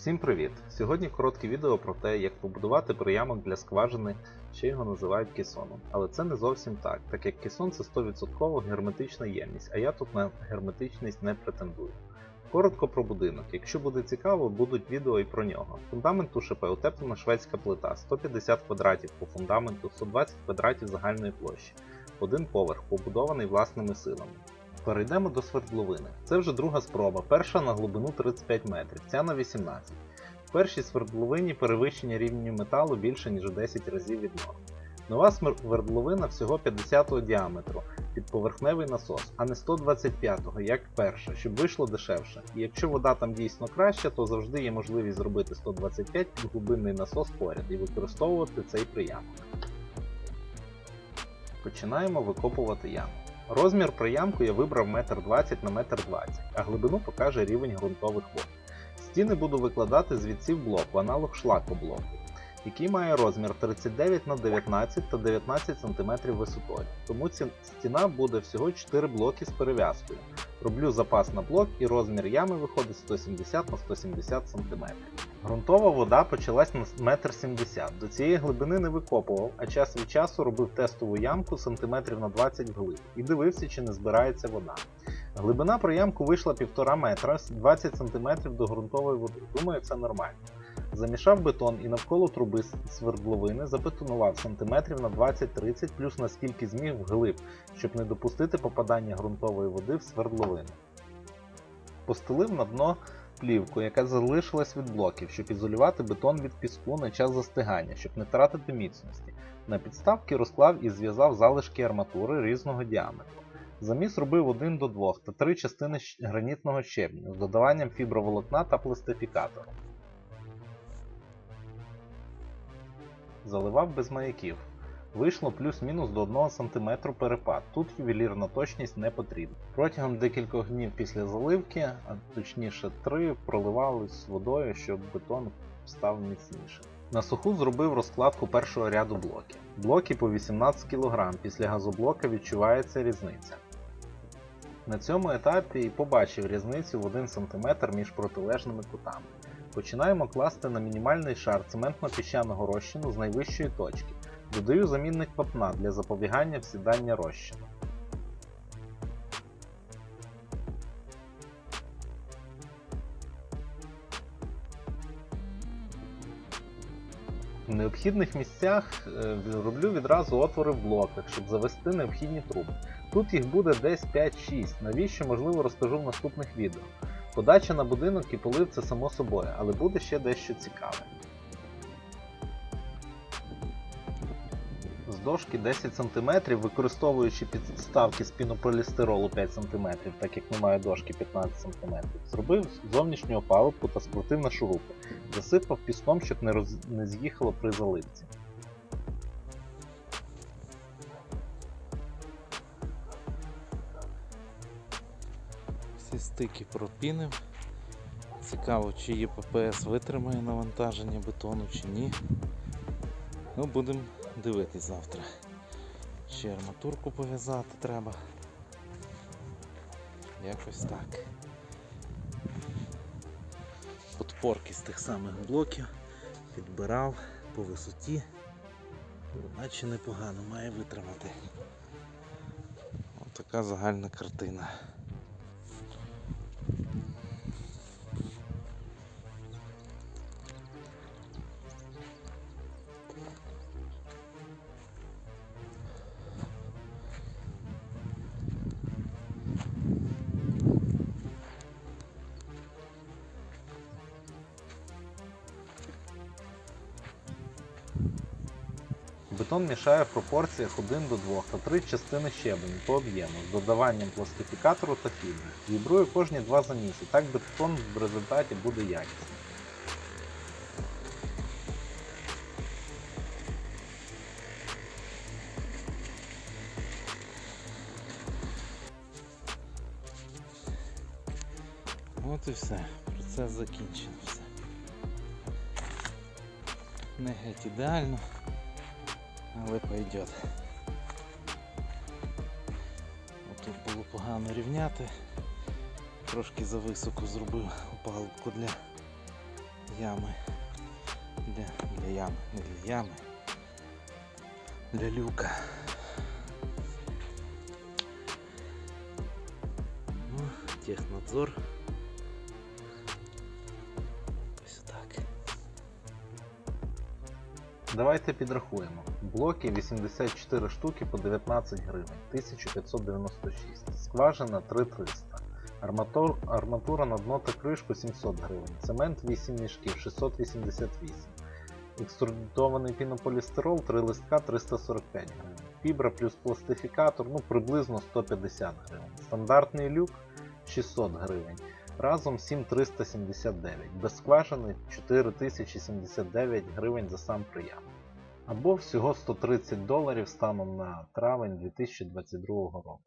Всім привіт! Сьогодні коротке відео про те, як побудувати приямок для скважини, ще його називають кесоном. Але це не зовсім так, так як кесон це 100% герметична ємність, а я тут на герметичність не претендую. Коротко про будинок. Якщо буде цікаво, будуть відео і про нього. Фундамент УШП утеплена шведська плита, 150 квадратів по фундаменту, 120 квадратів загальної площі. Один поверх, побудований власними силами. Перейдемо до свердловини. Це вже друга спроба, перша на глибину 35 метрів, ця на 18. В першій свердловині перевищення рівню металу більше ніж у 10 разів від норм. Нова свердловина всього 50-го діаметру під поверхневий насос, а не 125-го, як перша, щоб вийшло дешевше. І якщо вода там дійсно краща, то завжди є можливість зробити 125 під глибинний насос поряд і використовувати цей приямок. Починаємо викопувати яму. Розмір приямку я вибрав 1,20 на 1,20 м, а глибину покаже рівень ґрунтових вод. Стіни буду викладати з відсів блок в аналог шлакоблоку, який має розмір 39 на 19 та 19 см висотою. Тому стіна буде всього 4 блоки з перев'язкою. Роблю запас на блок і розмір ями виходить 170 на 170 см. Ґрунтова вода почалась на 1,70 м. До цієї глибини не викопував, а час від часу робив тестову ямку сантиметрів на 20 вглиб і дивився, чи не збирається вода. Глибина при ямку вийшла 1,5 метра, 20 см до ґрунтової води. Думаю, це нормально. Замішав бетон і навколо труби свердловини забетонував сантиметрів на 20-30 плюс наскільки зміг вглиб, щоб не допустити попадання ґрунтової води в свердловину. Постелив на дно плівку, яка залишилась від блоків, щоб ізолювати бетон від піску на час застигання, щоб не втратити міцності. На підставки розклав і зв'язав залишки арматури різного діаметру. Заміс робив 1 до 2 та 3 частини гранітного щебню з додаванням фіброволокна та пластифікатору. Заливав без маяків. Вийшло плюс-мінус до 1 см перепад. Тут ювелірна точність не потрібна. Протягом декількох днів після заливки, а точніше 3, проливались водою, щоб бетон став міцніше. На суху зробив розкладку першого ряду блоків. Блоки по 18 кг, після газоблока відчувається різниця. На цьому етапі і побачив різницю в 1 см між протилежними кутами. Починаємо класти на мінімальний шар цементно-піщаного розчину з найвищої точки. Додаю замінник вапна для запобігання всідання розчину. В необхідних місцях е, роблю відразу отвори в блоках, щоб завести необхідні труби. Тут їх буде десь 5-6, навіщо можливо розкажу в наступних відео. Подача на будинок і полив це само собою, але буде ще дещо цікаве. З дошки 10 см, використовуючи підставки з пінополістиролу 5 см, так як немає дошки 15 см, зробив зовнішню опалубку та скрутив на шурупи. Засипав піском, щоб не, роз... не з'їхало при заливці. Стики пропінив. Цікаво, чи є ППС витримає навантаження бетону чи ні. Ну, будемо дивитись завтра. Ще арматурку пов'язати треба. Якось так. Подпорки з тих самих блоків підбирав по висоті. Наче непогано має витримати. Ось така загальна картина. Бетон мішає в пропорціях 1 до 2 та 3 частини щебеню по об'єму з додаванням пластифікатору та фібри. Вібрую кожні два заміси, так бетон в результаті буде якісним. От і все. Процес закінчений. Не геть ідеально, але пойдет. Тут було погано рівняти. Трошки зависоко зробив опалубку для ями. Для, для ями, не для ями. Для люка. Ну, технадзор. Ось так. Давайте підрахуємо. Блоки 84 штуки по 19 гривень, 1596. Скважина 3300. Арматур, арматура на дно та кришку 700 гривень. Цемент 8 мішків 688. Екструдований пінополістирол 3 листка 345 гривень. Фібра плюс пластифікатор ну приблизно 150 гривень. Стандартний люк 600 гривень. Разом 7379. Без скважини 4079 гривень за сам прийом. Або всього 130 доларів станом на травень 2022 року.